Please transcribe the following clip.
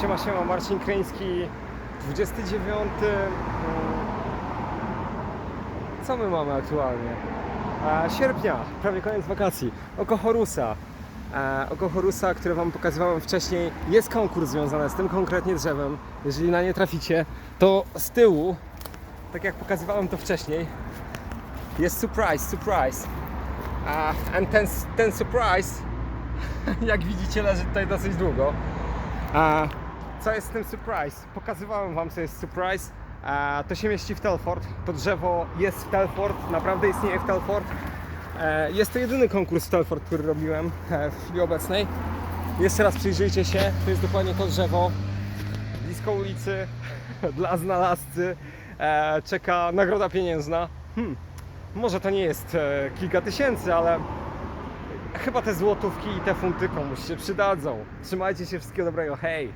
Siema, siema, Marcin Kryński, 29. mm, Co my mamy aktualnie? E, sierpnia, prawie koniec wakacji. Oko Horusa. E, oko Horusa, które Wam pokazywałem wcześniej, jest konkurs związany z tym konkretnie drzewem. Jeżeli na nie traficie, to z tyłu, tak jak pokazywałem to wcześniej, jest surprise, surprise. And ten, ten surprise, jak widzicie, leży tutaj dosyć długo. Co jest z tym surprise? Pokazywałem Wam, co jest surprise. A, to się mieści w Telford. To drzewo jest w Telford, naprawdę istnieje w Telford. E, Jest to jedyny konkurs w Telford, który robiłem e, w chwili obecnej. Jeszcze raz przyjrzyjcie się, to jest dokładnie to drzewo. Blisko ulicy, dla znalazcy. E, Czeka nagroda pieniężna. Hmm. Może to nie jest e, kilka tysięcy, ale chyba te złotówki i te funty komuś się przydadzą. Trzymajcie się, wszystkiego dobrego, hej!